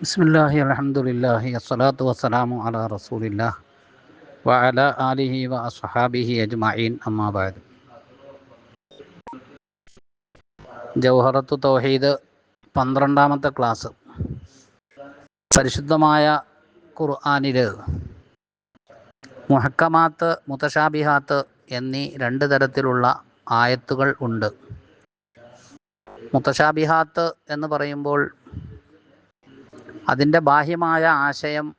ബിസ്മില്ലാഹി അലഹമുല്ലാഹി അസ്സലാത്തു വസ്സലാമു അലാ റസൂലില്ലാ വഅല ആലിഹി വ അസ്ഹാബിഹി അജ്മഈൻ. അമ്മാ ബഅദ്. ജൗഹറത്തു തൗഹീദ് പന്ത്രണ്ടാമത്തെ ക്ലാസ്. പരിശുദ്ധമായ ഖുർആനിൽ മുഹക്കമാത്ത് മുത്തഷാബിഹാത്ത് എന്നീ രണ്ട് തരത്തിലുള്ള ആയത്തുകൾ ഉണ്ട്. മുത്തശാബിഹാത്ത് എന്ന് പറയുമ്പോൾ അതിന്റെ ബാഹ്യമായ ആശയം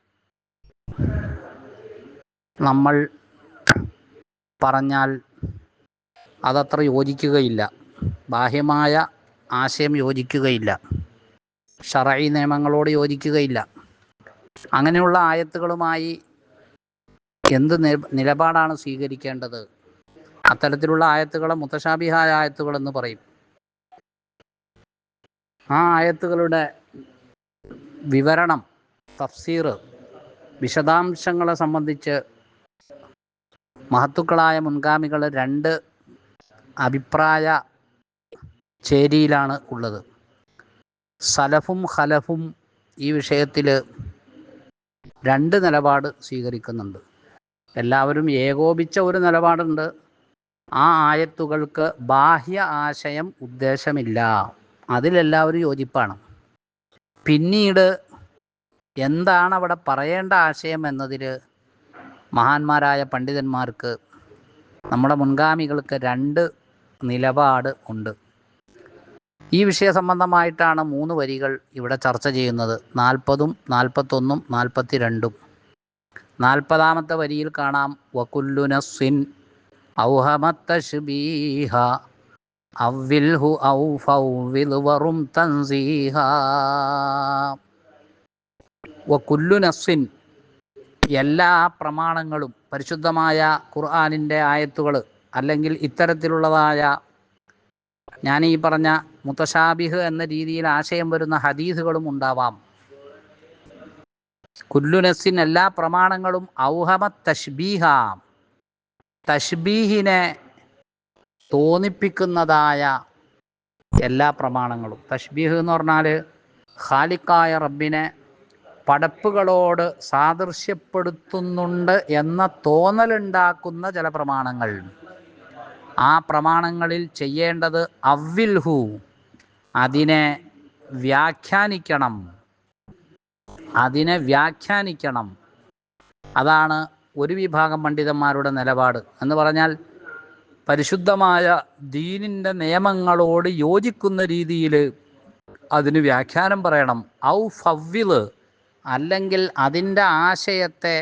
നമ്മൾ പറഞ്ഞാൽ അതത്ര യോജിക്കുകയില്ല. ബാഹ്യമായ ആശയം യോജിക്കുകയില്ല. ഷറൈ നിയമങ്ങളോട് യോജിക്കുകയില്ല. അങ്ങനെയുള്ള ആയത്തുകളുമായി എന്ത് നിലപാടാണ് സ്വീകരിക്കേണ്ടത്? അത്തരത്തിലുള്ള ആയത്തുകളെ മുത്തശാബിഹായ ആയത്തുകൾ എന്ന് പറയും. ആ ആയത്തുകളുടെ വിവരണം തഫ്സീർ വിശദാംശങ്ങളെ സംബന്ധിച്ച് മഹത്തുക്കളായ മുൻഗാമികൾ രണ്ട് അഭിപ്രായ ചേരിയിലാണ് ഉള്ളത്. സലഫും ഹലഫും ഈ വിഷയത്തിൽ രണ്ട് നിലപാട് സ്വീകരിക്കുന്നുണ്ട്. എല്ലാവരും ഏകോപിച്ച ഒരു നിലപാടുണ്ട്. ആ ആയത്തുകൾക്ക് ബാഹ്യ ആശയം ഉദ്ദേശമില്ല. അതിലെല്ലാവരും യോജിപ്പാണ്. പിന്നീട് എന്താണ് അവിടെ പറയേണ്ട ആശയം എന്നതിൽ മഹാന്മാരായ പണ്ഡിതന്മാർക്ക് നമ്മുടെ മുൻഗാമികൾക്ക് രണ്ട് നിലപാട് ഉണ്ട്. ഈ വിഷയ സംബന്ധമായിട്ടാണ് മൂന്ന് വരികൾ ഇവിടെ ചർച്ച ചെയ്യുന്നത്. നാൽപ്പതും നാൽപ്പത്തൊന്നും നാൽപ്പത്തി രണ്ടും നാൽപ്പതാമത്തെ വരിയിൽ കാണാം. വകുല്ലുനസ്വിൻ ഔഹമത്തഷ്ബീഹ അവ്വിൽഹു ഔ തൻസീഹ. വകുല്ലു നസ്സിൻ എല്ലാ പ്രമാണങ്ങളും പരിശുദ്ധമായ ഖുർആാനിന്റെ ആയത്തുകൾ അല്ലെങ്കിൽ ഇത്തരത്തിലുള്ളതായ ഞാൻ ഈ പറഞ്ഞ മുത്തശാബിഹ് എന്ന രീതിയിൽ ആശയം വരുന്ന ഹദീസുകളും ഉണ്ടാവാം. കുല്ലുനസിൻ എല്ലാ പ്രമാണങ്ങളും ഔഹമ തഷ്ബീഹ തഷ്ബീഹിനെ തോന്നിപ്പിക്കുന്നതായ എല്ലാ പ്രമാണങ്ങളും. തഷ്ബീഹ് എന്ന് പറഞ്ഞാൽ ഖാലിക്കായ റബ്ബിനെ പടപ്പുകളോട് സാദൃശ്യപ്പെടുത്തുന്നുണ്ട് എന്ന തോന്നലുണ്ടാക്കുന്ന ചില പ്രമാണങ്ങൾ. ആ പ്രമാണങ്ങളിൽ ചെയ്യേണ്ടത് അവ്വിൽഹു അതിനെ വ്യാഖ്യാനിക്കണം. അതിനെ വ്യാഖ്യാനിക്കണം. അതാണ് ഒരു വിഭാഗം പണ്ഡിതന്മാരുടെ നിലപാട് എന്ന് പറഞ്ഞാൽ പരിശുദ്ധമായ ദീനിന്റെ നിയമങ്ങളോട് യോജിക്കുന്ന രീതിയിൽ അതിന് വ്യാഖ്യാനം പറയണം. ഔ ഫവ്വിൽ അല്ലെങ്കിൽ അതിന്റെ ആശയത്തെ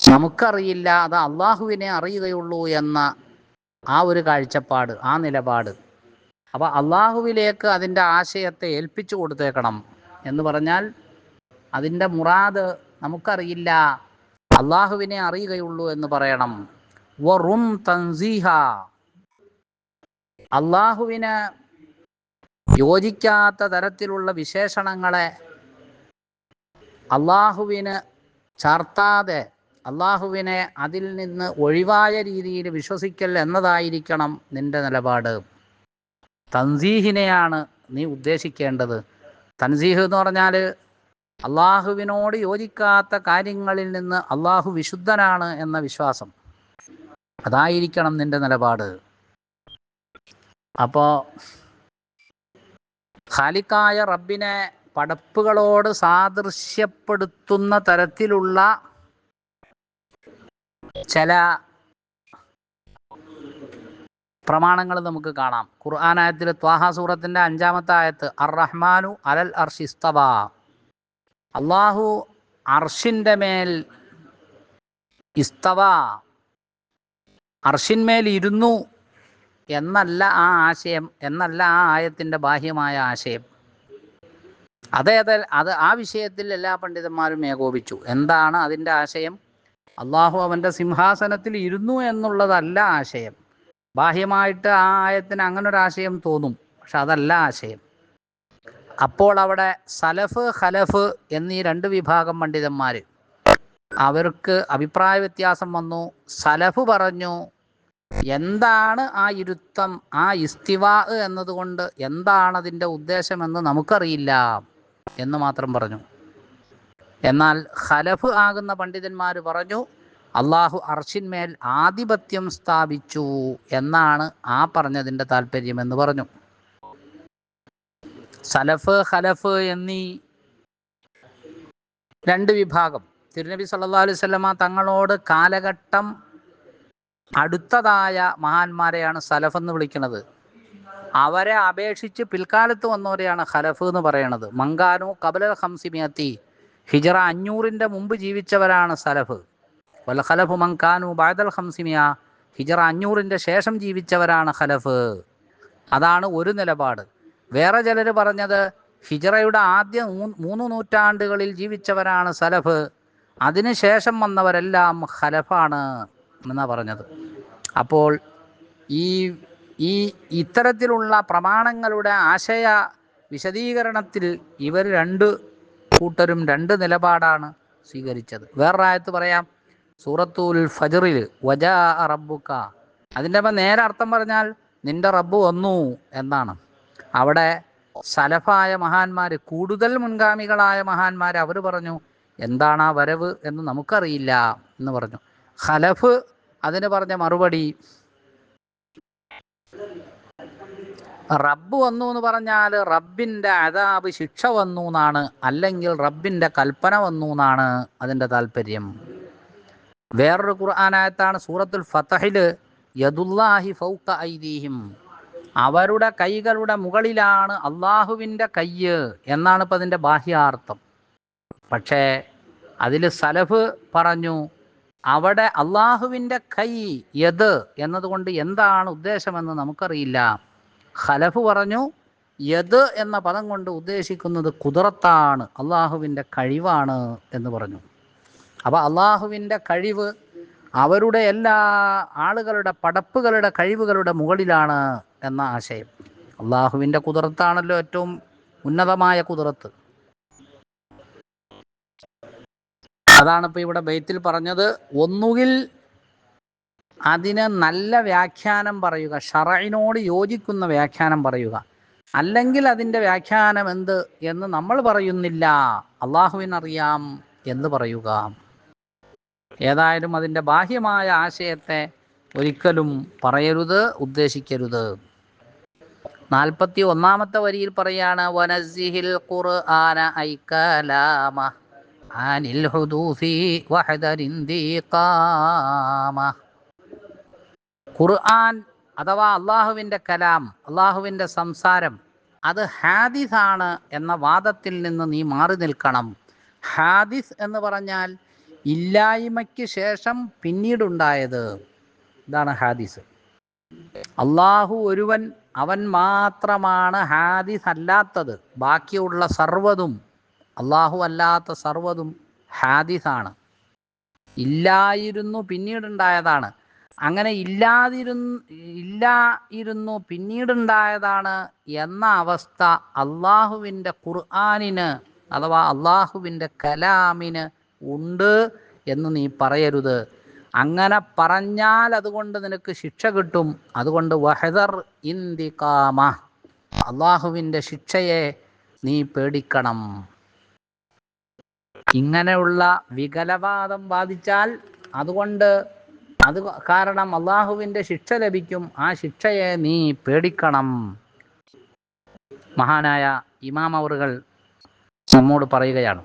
നമുക്കറിയില്ല അത് അള്ളാഹുവിനെ അറിയുകയുള്ളൂ എന്ന ആ ഒരു കാഴ്ചപ്പാട് ആ നിലപാട്. അപ്പോൾ അള്ളാഹുവിലേക്ക് അതിന്റെ ആശയത്തെ ഏൽപ്പിച്ചു കൊടുത്തേക്കണം എന്ന് പറഞ്ഞാൽ അതിന്റെ മുറാദ് നമുക്കറിയില്ല അള്ളാഹുവിനെ അറിയുകയുള്ളൂ എന്ന് പറയണം. വറും തൻസീഹ. അള്ളാഹുവിന് യോജിക്കാത്ത തരത്തിലുള്ള വിശേഷണങ്ങളെ അള്ളാഹുവിന് ചാർത്താതെ അള്ളാഹുവിനെ അതിൽ നിന്ന് ഒഴിവായ രീതിയിൽ വിശ്വസിക്കൽ എന്നതായിരിക്കണം നിന്റെ നിലപാട്. തൻസീഹിനെയാണ് നീ ഉദ്ദേശിക്കേണ്ടത്. തൻസീഹ് എന്ന് പറഞ്ഞാൽ അള്ളാഹുവിനോട് യോജിക്കാത്ത കാര്യങ്ങളിൽ നിന്ന് അള്ളാഹു വിശുദ്ധനാണ് എന്ന വിശ്വാസം. അതായിരിക്കണം നിന്റെ നിലപാട്. അപ്പോൾ ഖാലിക്കായ റബ്ബിനെ പടപ്പുകളോട് സാദൃശ്യപ്പെടുത്തുന്ന തരത്തിലുള്ള ചില പ്രമാണങ്ങൾ നമുക്ക് കാണാം. ഖുർആാനായത്തിൽ ത്വാഹ സൂറത്തിന്റെ അഞ്ചാമത്തെ ആയത്ത് അർ റഹ്മാനു അലൽ അർഷിസ്തബ അള്ളാഹു അർഷിന്റെ മേൽ ഇസ്തവ. അർഷിന്മേൽ ഇരുന്നു എന്നല്ല ആ ആശയം എന്നല്ല ആ ആയത്തിന്റെ ബാഹ്യമായ ആശയം. അതേത അത് ആ വിഷയത്തിൽ എല്ലാ പണ്ഡിതന്മാരും ഏകോപിച്ചു. എന്താണ് അതിന്റെ ആശയം? അള്ളാഹു അവന്റെ സിംഹാസനത്തിൽ ഇരുന്നു എന്നുള്ളതല്ല ആശയം. ബാഹ്യമായിട്ട് ആ ആയത്തിന് അങ്ങനെ ഒരു ആശയം തോന്നും പക്ഷെ അതല്ല ആശയം. അപ്പോൾ അവിടെ സലഫ് ഖലഫ് എന്നീ രണ്ട് വിഭാഗം പണ്ഡിതന്മാർ അവർക്ക് അഭിപ്രായ വ്യത്യാസം വന്നു. സലഫ് പറഞ്ഞു എന്താണ് ആ ഇരുത്തം ആ ഇസ്തിവാ എന്നതുകൊണ്ട് എന്താണ് അതിന്റെ ഉദ്ദേശമെന്ന് നമുക്കറിയില്ല എന്ന് മാത്രം പറഞ്ഞു. എന്നാൽ ഖലഫ് ആകുന്ന പണ്ഡിതന്മാർ പറഞ്ഞു അള്ളാഹു അർഷിന്മേൽ ആധിപത്യം സ്ഥാപിച്ചു എന്നാണ് ആ പറഞ്ഞതിന്റെ താല്പര്യം എന്ന് പറഞ്ഞു. സലഫ് ഖലഫ് എന്നീ രണ്ട് വിഭാഗം തിരുനബി സല്ലാ അലൈഹി വസല്ലമ തങ്ങളോട് കാലഘട്ടം അടുത്തതായ മഹാന്മാരെയാണ് സലഫ് എന്ന് വിളിക്കുന്നത്. അവരെ അപേക്ഷിച്ച് പിൽക്കാലത്ത് വന്നവരെയാണ് ഖലഫ് എന്ന് പറയുന്നത് മങ്കാനു കബലൽ ഹംസിമിയത്തി ഹിജറ അഞ്ഞൂറിന്റെ മുമ്പ് ജീവിച്ചവരാണ് സലഫ്. വൽ ഖലഫു മങ്കാനു ബാദൽ ഹംസിമിയ ഹിജറ അഞ്ഞൂറിന്റെ ശേഷം ജീവിച്ചവരാണ് ഖലഫ്. അതാണ് ഒരു നിലപാട്. വേറെ ചിലർ പറഞ്ഞത് ഹിജറയുടെ ആദ്യ മൂന്ന് നൂറ്റാണ്ടുകളിൽ ജീവിച്ചവരാണ് സലഫ്. അതിനുശേഷം വന്നവരെല്ലാം ഹലഫാണ് എന്നാണ് പറഞ്ഞത്. അപ്പോൾ ഈ ഈ ഇത്തരത്തിലുള്ള പ്രമാണങ്ങളുടെ ആശയ വിശദീകരണത്തിൽ ഇവർ രണ്ട് കൂട്ടരും രണ്ട് നിലപാടാണ് സ്വീകരിച്ചത്. വേറൊരായത്ത് പറയാം സൂറത്തുൽ ഫജറിൽ വജ റബ്ബുക്ക അതിന്റെ നേരെ അർത്ഥം പറഞ്ഞാൽ നിന്റെ റബ്ബ് വന്നു എന്നാണ്. അവിടെ സലഫായ മഹാന്മാർ കൂടുതൽ മുൻഗാമികളായ മഹാന്മാർ അവർ പറഞ്ഞു എന്താണ് ആ വരവ് എന്ന് നമുക്കറിയില്ല എന്ന് പറഞ്ഞു. ഖലഫ് അതിന് പറഞ്ഞ മറുപടി റബ്ബ് വന്നു എന്ന് പറഞ്ഞാൽ റബ്ബിന്റെ അതാബ് ശിക്ഷ വന്നു എന്നാണ് അല്ലെങ്കിൽ റബ്ബിന്റെ കൽപ്പന വന്നു എന്നാണ് അതിന്റെ താല്പര്യം. വേറൊരു ഖുർആനായത്താണ് സൂറത്തുൽ ഫത്തഹിൽ യദുല്ലാഹി ഫൗക്ക ഐദീഹിം. അവരുടെ കൈകളുടെ മുകളിലാണ് അള്ളാഹുവിന്റെ കയ്യ് എന്നാണ് ഇപ്പം അതിന്റെ ബാഹ്യാർത്ഥം. പക്ഷേ അതിൽ സലഫ് പറഞ്ഞു അവിടെ അള്ളാഹുവിന്റെ കൈ യത് എന്നതുകൊണ്ട് എന്താണ് ഉദ്ദേശമെന്ന് നമുക്കറിയില്ല. ഖലഫ് പറഞ്ഞു യത് എന്ന പദം കൊണ്ട് ഉദ്ദേശിക്കുന്നത് കുതിരത്താണ് അള്ളാഹുവിന്റെ കഴിവാണ് എന്ന് പറഞ്ഞു. അപ്പോൾ അള്ളാഹുവിന്റെ കഴിവ് അവരുടെ എല്ലാ ആളുകളുടെ പടപ്പുകളുടെ കഴിവുകളുടെ മുകളിലാണ് എന്ന ആശയം. അള്ളാഹുവിന്റെ കുതിരത്താണല്ലോ ഏറ്റവും ഉന്നതമായ കുതിരത്ത്. അതാണ് ഇപ്പോൾ ഇവിടെ ബൈത്തിൽ പറഞ്ഞത്. ഒന്നുകിൽ അതിന് നല്ല വ്യാഖ്യാനം പറയുക ഷറയിനോട് യോജിക്കുന്ന വ്യാഖ്യാനം പറയുക. അല്ലെങ്കിൽ അതിന്റെ വ്യാഖ്യാനം എന്ത് എന്ന് നമ്മൾ പറയുന്നില്ല. അള്ളാഹുവിനറിയാം എന്ന് പറയുക. ഏതായാലും അതിന്റെ ബാഹ്യമായ ആശയത്തെ ഒരിക്കലും പറയരുത് ഉദ്ദേശിക്കരുത്. നാൽപ്പത്തി ഒന്നാമത്തെ വരിയിൽ പറയാണ് വനസിഹിൽ ഖുർആന ഐക്കലാമ അനിൽ ഹുദൂഫി വഹദരിന്തിഖാമ ഖുർആൻ അഥവാ അള്ളാഹുവിന്റെ കലാം അള്ളാഹുവിന്റെ സംസാരം അത് ഹാദിസാണ് എന്ന വാദത്തിൽ നിന്ന് നീ മാറി നിൽക്കണം. ഹാദിസ് എന്ന് പറഞ്ഞാൽ ഇല്ലായ്മയ്ക്ക് ശേഷം പിന്നീടുണ്ടായത്. ഇതാണ് ഹാദിസ്. അള്ളാഹു ഒരുവൻ അവൻ മാത്രമാണ് ഹാദിസ് അല്ലാത്തത്. ബാക്കിയുള്ള സർവതും അള്ളാഹു അല്ലാത്ത സർവതും ഹാദിസാണ്. ഇല്ലായിരുന്നു പിന്നീടുണ്ടായതാണ്. അങ്ങനെ ഇല്ലാതിരുന്നു ഇല്ലായിരുന്നു പിന്നീടുണ്ടായതാണ് എന്ന അവസ്ഥ അള്ളാഹുവിന്റെ ഖുർആാനിന് അഥവാ അള്ളാഹുവിന്റെ കലാമിന് ഉണ്ട് എന്ന് നീ പറയരുത്. അങ്ങനെ പറഞ്ഞാൽ അതുകൊണ്ട് നിനക്ക് ശിക്ഷ കിട്ടും. അതുകൊണ്ട് വഹദർ ഇന്തികാമ അള്ളാഹുവിന്റെ ശിക്ഷയെ നീ പേടിക്കണം. ഇങ്ങനെയുള്ള വികലവാദം വാദിച്ചാൽ അതുകൊണ്ട് അത് കാരണം അള്ളാഹുവിന്റെ ശിക്ഷ ലഭിക്കും. ആ ശിക്ഷയെ നീ പേടിക്കണം. മഹാനായ ഇമാം നമ്മോട് പറയുകയാണ്.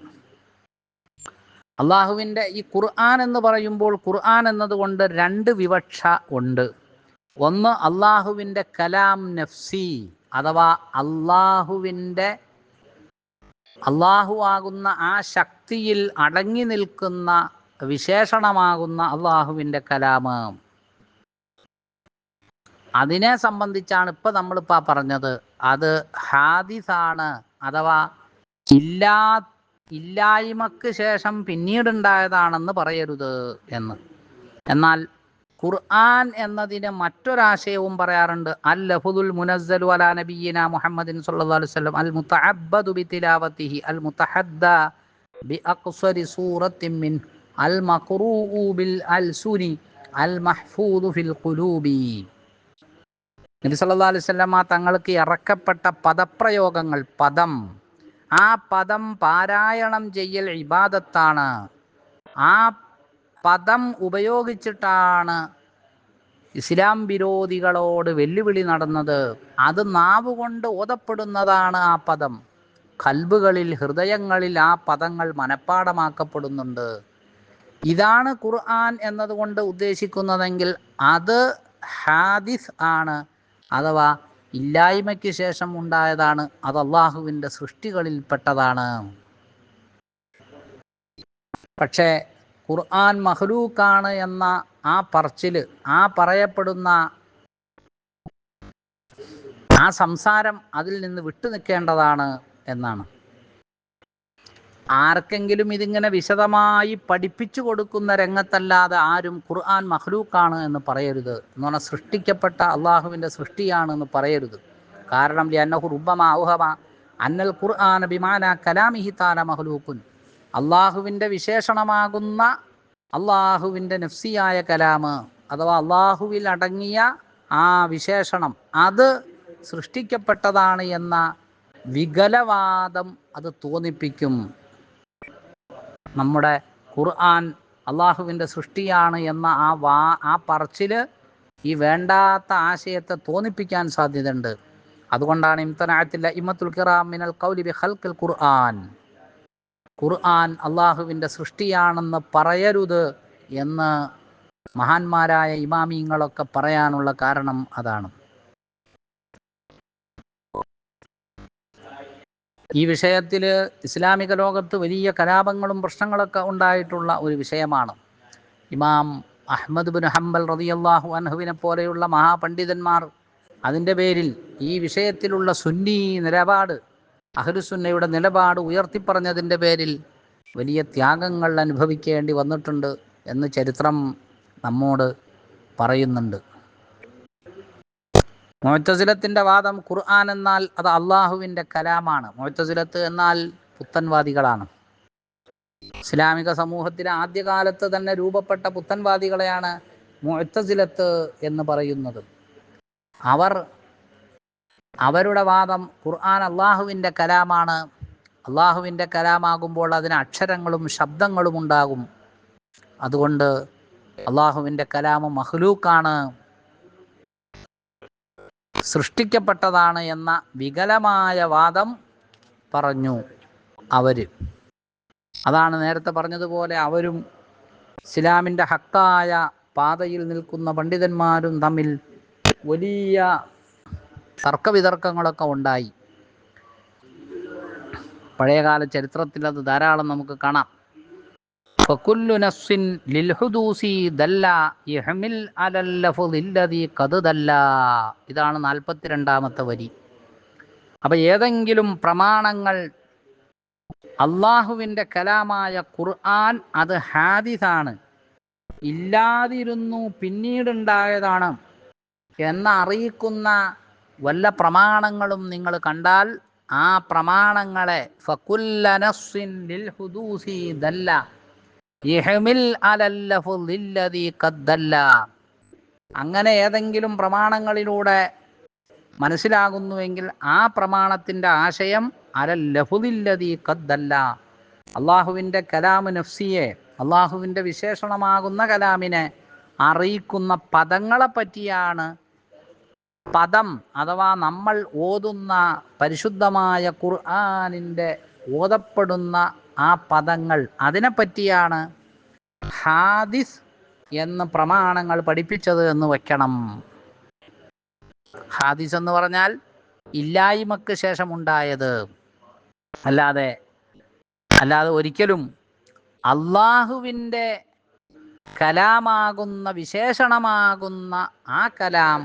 അള്ളാഹുവിന്റെ ഈ ഖുർആൻ എന്ന് പറയുമ്പോൾ ഖുർആൻ എന്നതുകൊണ്ട് രണ്ട് വിവക്ഷ ഉണ്ട്. ഒന്ന് അള്ളാഹുവിന്റെ കലാം നഫ്സി അഥവാ അള്ളാഹുവിന്റെ അള്ളാഹു ആകുന്ന ആ ശക്തിയിൽ അടങ്ങി നിൽക്കുന്ന വിശേഷണമാകുന്ന അള്ളാഹുവിന്റെ കലാമ്. അതിനെ സംബന്ധിച്ചാണ് ഇപ്പം നമ്മളിപ്പോൾ പറഞ്ഞത്. അത് ഹാദിസാണ് അഥവാ ഇല്ലാ ഇല്ലായ്മക്ക് ശേഷം പിന്നീടുണ്ടായതാണെന്ന് പറയരുത് എന്ന്. എന്നാൽ ഖുർആൻ എന്നതിന് മറ്റൊരാശയവും പറയാറുണ്ട്. അൽ ലഫുദുൽ മുനസ്സലു അലാ നബിയിന മുഹമ്മദിൻ സല്ലല്ലാഹു അലൈഹി വസല്ലം. അൽ മുതഅബ്ബദു ബി തിലാവത്തിഹി അൽ മുതഹദ്ദ ബി അഖ്സരി സൂറത്തിൻ മിൻ അൽ മഖ്റൂഉ ബിൽ അൽസുനി അൽ മഹ്ഫൂദു ഫിൽ ഖുലൂബി നബി സല്ലല്ലാഹു അലൈഹി വസല്ലമ തങ്ങൾക്ക് ഇറക്കപ്പെട്ട പദപ്രയോഗങ്ങൾ പദം. ആ പദം പാരായണം ചെയ്യൽ ഇബാദത്താണ്. ആ പദം ഉപയോഗിച്ചിട്ടാണ് ഇസ്ലാം വിരോധികളോട് വെല്ലുവിളി നടന്നത്. അത് നാവുകൊണ്ട് ഓതപ്പെടുന്നതാണ് ആ പദം. കൽബുകളിൽ ഹൃദയങ്ങളിൽ ആ പദങ്ങൾ മനഃപ്പാടമാക്കപ്പെടുന്നുണ്ട്. ഇതാണ് ഖുർആൻ എന്നതുകൊണ്ട് ഉദ്ദേശിക്കുന്നതെങ്കിൽ അത് ഹാദിസ് ആണ് അഥവാ ഇല്ലായ്മയ്ക്ക് ശേഷം ഉണ്ടായതാണ്. അത് അള്ളാഹുവിന്റെ സൃഷ്ടികളിൽപ്പെട്ടതാണ്. പക്ഷേ ഖുർആൻ മഹ്ലൂക്കാണ് എന്ന ആ പറച്ചിൽ ആ പറയപ്പെടുന്ന ആ സംസാരം അതിൽ നിന്ന് വിട്ടു നിൽക്കേണ്ടതാണ് എന്നാണ്. ആർക്കെങ്കിലും ഇതിങ്ങനെ വിശദമായി പഠിപ്പിച്ചു കൊടുക്കുന്ന രംഗത്തല്ലാതെ ആരും ഖുർആൻ മഹ്ലൂക്കാണ് എന്ന് പറയരുത് എന്ന് പറഞ്ഞാൽ സൃഷ്ടിക്കപ്പെട്ട അള്ളാഹുവിന്റെ സൃഷ്ടിയാണ് എന്ന് പറയരുത്. കാരണം അന്നഹു റുബമ ഔഹമ അന്നൽ ഖുർആൻ ബിമാന കലാമിഹി താല മഹ്ലൂക്കുൻ അള്ളാഹുവിന്റെ വിശേഷണമാകുന്ന അള്ളാഹുവിന്റെ നഫ്സിയായ കലാമ് അഥവാ അള്ളാഹുവിൽ അടങ്ങിയ ആ വിശേഷണം അത് സൃഷ്ടിക്കപ്പെട്ടതാണ് എന്ന വികലവാദം അത് തോന്നിപ്പിക്കും. നമ്മുടെ ഖുർആൻ അള്ളാഹുവിന്റെ സൃഷ്ടിയാണ് എന്ന ആ വാ ആ പറച്ചിൽ ഈ വേണ്ടാത്ത ആശയത്തെ തോന്നിപ്പിക്കാൻ സാധ്യതയുണ്ട്. അതുകൊണ്ടാണ് ഇമ്തനായത്തില്ല ഇമ്മത്തുൽ ഖിറാമിനൽ മിനൽ കൗലി ബി ഖൽഖിൽ ഖുർആൻ. ഖുർആൻ അള്ളാഹുവിന്റെ സൃഷ്ടിയാണെന്ന് പറയരുത് എന്ന് മഹാന്മാരായ ഇമാമിങ്ങളൊക്കെ പറയാനുള്ള കാരണം അതാണ്. ഈ വിഷയത്തിൽ ഇസ്ലാമിക ലോകത്ത് വലിയ കലാപങ്ങളും പ്രശ്നങ്ങളൊക്കെ ഉണ്ടായിട്ടുള്ള ഒരു വിഷയമാണ്. ഇമാം അഹമ്മദ് ബിൻ ഹംബൽ റതിയല്ലാഹു അൻഹുവിനെ പോലെയുള്ള മഹാപണ്ഡിതന്മാർ അതിന്റെ പേരിൽ ഈ വിഷയത്തിലുള്ള സുന്നി നിലപാട് അഹ്ലുസുന്നയുടെ നിലപാട് ഉയർത്തിപ്പറഞ്ഞതിന്റെ പേരിൽ വലിയ ത്യാഗങ്ങൾ അനുഭവിക്കേണ്ടി വന്നിട്ടുണ്ട് എന്ന് ചരിത്രം നമ്മോട് പറയുന്നുണ്ട്. മുഴത്തസിലത്തിന്റെ വാദം ഖുർആൻ എന്നാൽ അത് അള്ളാഹുവിന്റെ കലാമാണ്. മുഴത്തസിലത്ത് എന്നാൽ പുത്തൻവാദികളാണ്. ഇസ്ലാമിക സമൂഹത്തിലെ ആദ്യകാലത്ത് തന്നെ രൂപപ്പെട്ട പുത്തൻവാദികളെയാണ് മുഴത്തസിലത്ത് എന്ന് പറയുന്നത്. അവർ അവരുടെ വാദം ഖുർആൻ അള്ളാഹുവിന്റെ കലാമാണ്. അള്ളാഹുവിന്റെ കലാമാകുമ്പോൾ അതിന് അക്ഷരങ്ങളും ശബ്ദങ്ങളും ഉണ്ടാകും. അതുകൊണ്ട് അള്ളാഹുവിന്റെ കലാമ് മഹ്ലൂക്കാണ്. സൃഷ്ടിക്കപ്പെട്ടതാണ് എന്ന വികലമായ വാദം പറഞ്ഞു അവർ അതാണ് നേരത്തെ പറഞ്ഞതുപോലെ അവരും ഇസ്ലാമിന്റെ ഹക്കായ പാതയിൽ നിൽക്കുന്ന പണ്ഡിതന്മാരും തമ്മിൽ വലിയ തർക്കവിതർക്കങ്ങളൊക്കെ ഉണ്ടായി പഴയകാല ചരിത്രത്തിൽ അത് ധാരാളം നമുക്ക് കാണാം فكل نفس للحدوث دل يحمل على اللفظ الذي قد دل ഇതാണ് നാൽപ്പത്തിരണ്ടാമത്തെ വരി അപ്പൊ ഏതെങ്കിലും പ്രമാണങ്ങൾ അള്ളാഹുവിൻ്റെ കലാമായ ഖുർആൻ അത് ഹാദിസാണ് ഇല്ലാതിരുന്നു പിന്നീടുണ്ടായതാണ് എന്ന് അറിയിക്കുന്ന വല്ല പ്രമാണങ്ങളും നിങ്ങൾ കണ്ടാൽ ആ പ്രമാണങ്ങളെ അങ്ങനെ ഏതെങ്കിലും പ്രമാണങ്ങളിലൂടെ മനസ്സിലാകുന്നുവെങ്കിൽ ആ പ്രമാണത്തിന്റെ ആശയം അല അലല്ലഫുദില്ലദീ കദ്ദല്ല അള്ളാഹുവിന്റെ കലാമ് നഫ്സിയെ അള്ളാഹുവിന്റെ വിശേഷണമാകുന്ന കലാമിനെ അറിയിക്കുന്ന പദങ്ങളെ പറ്റിയാണ് പദം അഥവാ നമ്മൾ ഓതുന്ന പരിശുദ്ധമായ ഖുർആാനിന്റെ ഓതപ്പെടുന്ന ആ പദങ്ങൾ അതിനെപ്പറ്റിയാണ് ഹാദിസ് എന്ന് പ്രമാണങ്ങൾ പഠിപ്പിച്ചത് എന്ന് വയ്ക്കണം ഹാദിസ് എന്ന് പറഞ്ഞാൽ ഇല്ലായ്മക്ക് ശേഷം ഉണ്ടായത് അല്ലാതെ അല്ലാതെ ഒരിക്കലും അള്ളാഹുവിന്റെ കലാമാകുന്ന വിശേഷണമാകുന്ന ആ കലാം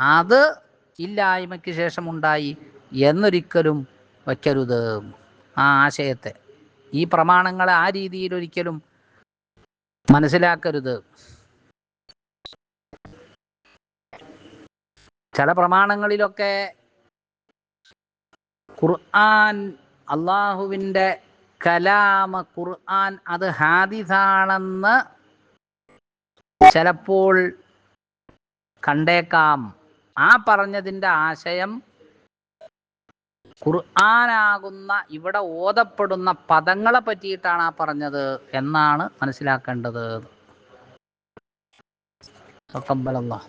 അത് ഇല്ലായ്മയ്ക്ക് ശേഷം ഉണ്ടായി എന്നൊരിക്കലും വയ്ക്കരുത്. ആ ആശയത്തെ. ഈ പ്രമാണങ്ങളെ ആ രീതിയിൽ ഒരിക്കലും മനസ്സിലാക്കരുത്. ചില പ്രമാണങ്ങളിലൊക്കെ ഖുർആൻ അള്ളാഹുവിന്റെ കലാമ ഖുർആൻ അത് ഹാദിസാണെന്ന് ചിലപ്പോൾ കണ്ടേക്കാം. ആ പറഞ്ഞതിന്റെ ആശയം ഖുർആനാകുന്ന ഇവിടെ ഓതപ്പെടുന്ന പദങ്ങളെ പറ്റിയിട്ടാണ് ആ പറഞ്ഞത് എന്നാണ് മനസ്സിലാക്കേണ്ടത്. തക്കബലല്ലാഹ്